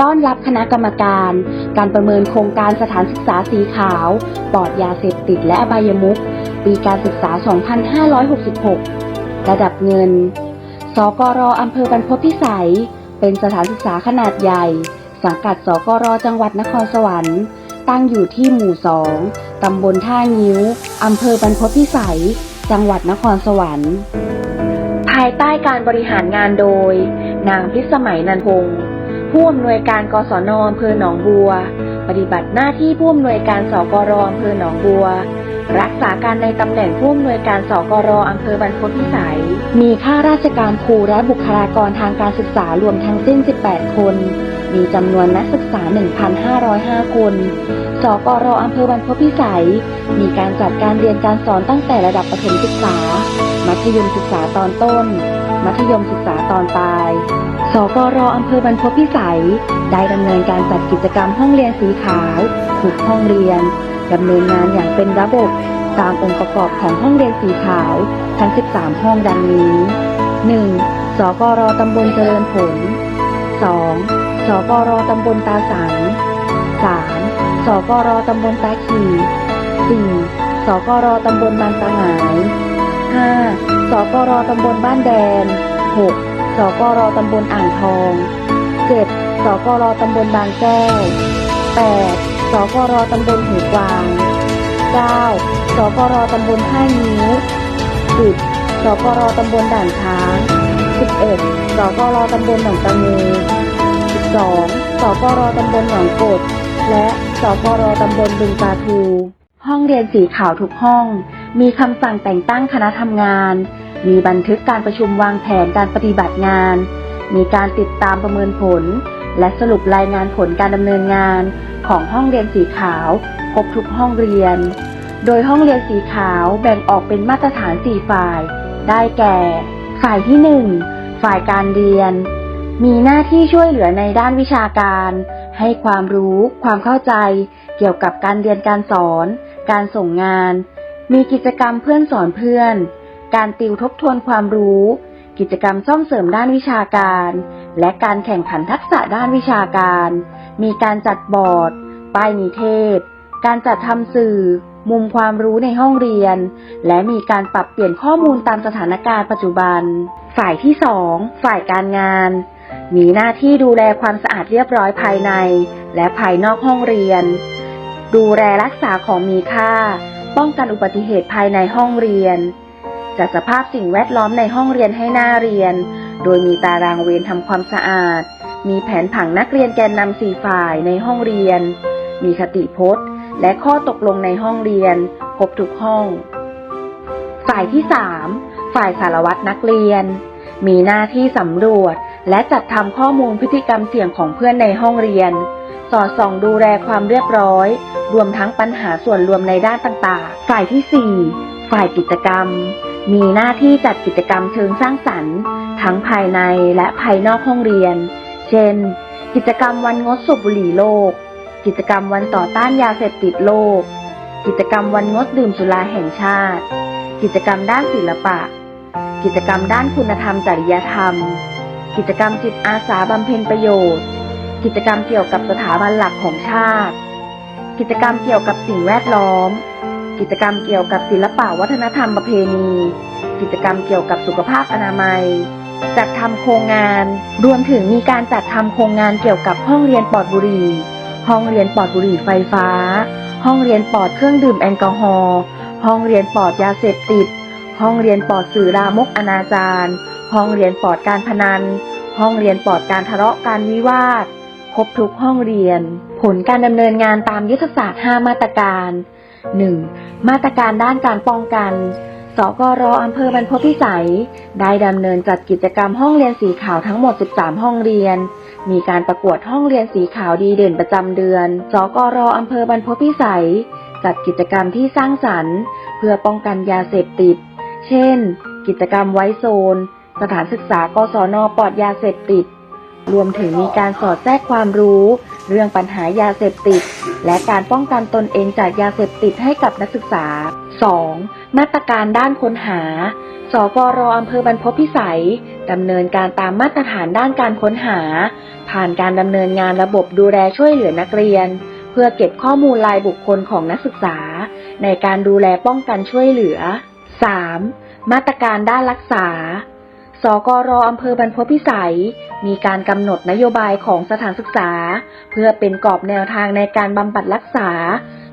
ต้อนรับคณะกรรมการ การประเมินโครงการสถานศึกษาสีขาว ปลอดยาเสพติดและอบายมุขปีการศึกษา 2566 ระดับเงิน สกรอำเภอบรรพตพิสัย เป็นสถานศึกษาขนาดใหญ่ สังกัดสกรจังหวัดนครสวรรค์ ตั้งอยู่ที่หมู่ 2 ตำบลท่างิ้ว อำเภอบรรพตพิสัย จังหวัดนครสวรรค์ ภายใต้การบริหารงานโดย นางพิสมัยนันพงศ์ ผู้อำนวยการกศนอำเภอหนองบัว ปฏิบัติหน้าที่ผู้อำนวยการสกรอำเภอหนองบัว รักษาการในตำแหน่งผู้อำนวยการสกรอำเภอบรรพตพิสัย มีข้าราชการครูและบุคลากรทางการศึกษารวมทั้งสิ้น 18 คน มีจำนวนนักศึกษา 1,505 คน สกรอำเภอบรรพตพิสัย มีการจัดการเรียนการสอนตั้งแต่ระดับประถมศึกษา มัธยมศึกษาตอนต้น มัธยมศึกษาตอนปลายสกรออำเภอบรรพตพิสัย ได้ดำเนินการจัดกิจกรรมห้องเรียนสีขาวทุกห้องเรียนดำเนินงานอย่างเป็นระบบ ตามองค์ประกอบของห้องเรียนสีขาว ทั้ง 13 ห้องดังนี้ 1. สกรตำบลเจริญผล 2. สกรตำบลตาสัง 3. สกรตำบลตาขี 4. สกรตำบลบางตาหงาย 5. สกรตำบลบ้านแดน 6. สกรตำบลอ่างทอง 7. สกรตำบลบางแก้ว 8. สกรตำบลหูกวาง 9. สกรตำบลท่านิ้ว 10. สกรตำบลด่านช้าง 11. สกรตำบลหนองตะเม 12. สกรตำบลหนองกด และสกรตำบลบึงปลาทู ห้องเรียนสีขาวทุกห้อง มีคำสั่งแต่งตั้งคณะทำงาน มีบันทึกการประชุมวางแผนการปฏิบัติงาน มีการติดตามประเมินผล และสรุปรายงานผลการดำเนินงานของห้องเรียนสีขาว ครบทุกห้องเรียน โดยห้องเรียนสีขาวแบ่งออกเป็นมาตรฐาน 4 ฝ่าย ได้แก่ ฝ่ายที่ 1 ฝ่ายการเรียน มีหน้าที่ช่วยเหลือในด้านวิชาการ ให้ความรู้ ความเข้าใจ เกี่ยวกับการเรียนการสอน การส่งงาน มีกิจกรรมเพื่อนสอนเพื่อน การติวทบทวนความรู้ กิจกรรมซ่อมเสริมด้านวิชาการ และการแข่งขันทักษะด้านวิชาการ มีการจัดบอร์ด ป้ายนิเทศ การจัดทำสื่อ มุมความรู้ในห้องเรียน และมีการปรับเปลี่ยนข้อมูลตามสถานการณ์ปัจจุบัน ฝ่ายที่สองฝ่ายการงาน มีหน้าที่ดูแลความสะอาดเรียบร้อยภายใน และภายนอกห้องเรียน ดูแลรักษาของมีค่า ป้องกันอุบัติเหตุภายในห้องเรียน จัดสภาพสิ่งแวดล้อมในห้องเรียนให้น่าเรียน โดยมีตารางเวรทำความสะอาด มีแผนผังนักเรียนแกนนำสี่ฝ่ายในห้องเรียน มีคติพจน์ และข้อตกลงในห้องเรียน ครบทุกห้อง ฝ่ายที่ 3 ฝ่ายสารวัตรนักเรียน มีหน้าที่สำรวจ และจัดทำข้อมูลพฤติกรรมเสี่ยงของเพื่อนในห้องเรียน สอดส่องดูแลความเรียบร้อย รวมทั้งปัญหาส่วนรวมในด้านต่างๆ ฝ่ายที่ 4 ฝ่ายกิจกรรม มีหน้าที่จัดกิจกรรมเชิงสร้างสรรค์ ทั้งภายในและภายนอกห้องเรียน เช่น กิจกรรมวันงดสูบบุหรี่โลก กิจกรรมวันต่อต้านยาเสพติดโลก กิจกรรมวันงดดื่มสุราแห่งชาติ กิจกรรมด้านศิลปะ กิจกรรมด้านคุณธรรมจริยธรรม กิจกรรมจิตอาสาบำเพ็ญประโยชน์ กิจกรรมเกี่ยวกับสถาบันหลักของชาติ กิจกรรมเกี่ยวกับสิ่งแวดล้อม กิจกรรมเกี่ยวกับศิลปะวัฒนธรรมประเพณี กิจกรรมเกี่ยวกับสุขภาพอนามัย จัดทำโครงงาน รวมถึงมีการจัดทำโครงงานเกี่ยวกับห้องเรียนปลอดบุหรี่ ห้องเรียนปลอดบุหรี่ไฟฟ้า ห้องเรียนปลอดเครื่องดื่มแอลกอฮอล์ ห้องเรียนปลอดยาเสพติด ห้องเรียนปลอดสื่อลามกอนาจารห้องเรียนปลอดการพนัน ห้องเรียนปลอดการทะเลาะการวิวาท ครบทุกห้องเรียน ผลการดำเนินงานตามยุทธศาสตร์ 5 มาตรการ 1. มาตรการด้านการป้องกัน สกรอำเภอบรรพตพิสัย ได้ดำเนินจัดกิจกรรมห้องเรียนสีขาวทั้งหมด 13 ห้องเรียน มีการประกวดห้องเรียนสีขาวดีเด่นประจำเดือน สกรอำเภอบรรพตพิสัย จัดกิจกรรมที่สร้างสรรค์ เพื่อป้องกันยาเสพติด เช่น กิจกรรมไว้โซน สถานศึกษากศนปลอดยาเสพติด รวมถึงมีการสอดแทรกความรู้ เรื่องปัญหายาเสพติด และการป้องกันตนเองจากยาเสพติดให้กับนักศึกษา 2. มาตรการด้านค้นหาสกรอำเภอบรรพตพิสัยดำเนินการตามมาตรฐานด้านการค้นหา ผ่านการดำเนินงานระบบดูแลช่วยเหลือนักเรียน เพื่อเก็บข้อมูลรายบุคคลของนักศึกษา ในการดูแลป้องกันช่วยเหลือ 3. มาตรการด้านรักษา สกรอำเภอบรรพพิสัย มีการกำหนดนโยบายของสถานศึกษา เพื่อเป็นกรอบแนวทางในการบำบัดรักษา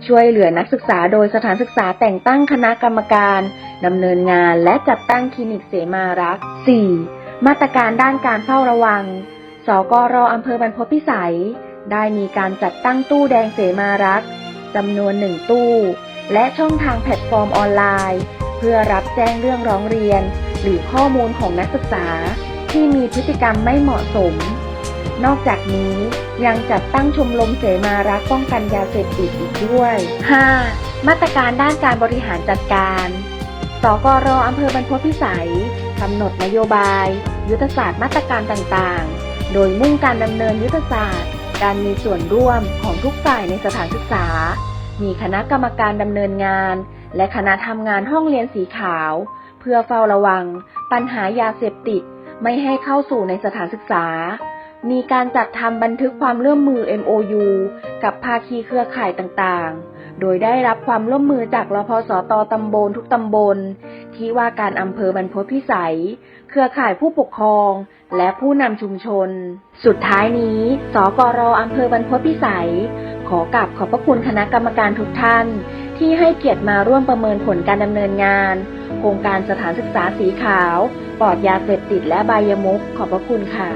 ช่วยเหลือนักศึกษาโดยสถานศึกษาแต่งตั้งคณะกรรมการดำเนินงานและจัดตั้งคลินิกเสมารักษ์ 4. มาตรการด้านการเฝ้าระวัง สกรอำเภอบรรพพิสัย ได้มีการจัดตั้งตู้แดงเสมารักษ์จำนวนหนึ่งตู้ และช่องทางแพลตฟอร์มออนไลน์ เพื่อรับแจ้งเรื่องร้องเรียน หรือข้อมูลของนักศึกษาที่มีพฤติกรรมไม่เหมาะสม นอกจากนี้ยังจัดตั้งชมรมเสมารักป้องกันยาเสพติดอีกด้วย 5. มาตรการด้านการบริหารจัดการ สกรอำเภอบรรพตพิสัยกำหนดนโยบาย ยุทธศาสตร์มาตรการต่างๆ โดยมุ่งการดำเนินยุทธศาสตร์ การมีส่วนร่วมของทุกฝ่ายในสถานศึกษา มีคณะกรรมการดำเนินงาน และคณะทำงานห้องเรียนสีขาว เพื่อเฝ้าระวัง ปัญหายาเสพติดไม่ให้เข้าสู่ในสถานศึกษา มีการจัดทำบันทึกความร่วมมือ MOU กับภาคีเครือข่ายต่างๆ โดยได้รับความร่วมมือจากรพสตตำบลทุกตำบล ที่ว่าการอำเภอบรรพตพิสัย เครือข่ายผู้ปกครอง และผู้นำชุมชน สุดท้ายนี้ สกรอำเภอบรรพตพิสัย ขอกราบขอบพระคุณคณะกรรมการทุกท่าน ที่ให้เกียรติมาร่วมประเมินผลการดำเนินงาน โครงการสถานศึกษาสีขาว ปลอดยาเสพติดและใบายมุกขอบพระคุณค่ะ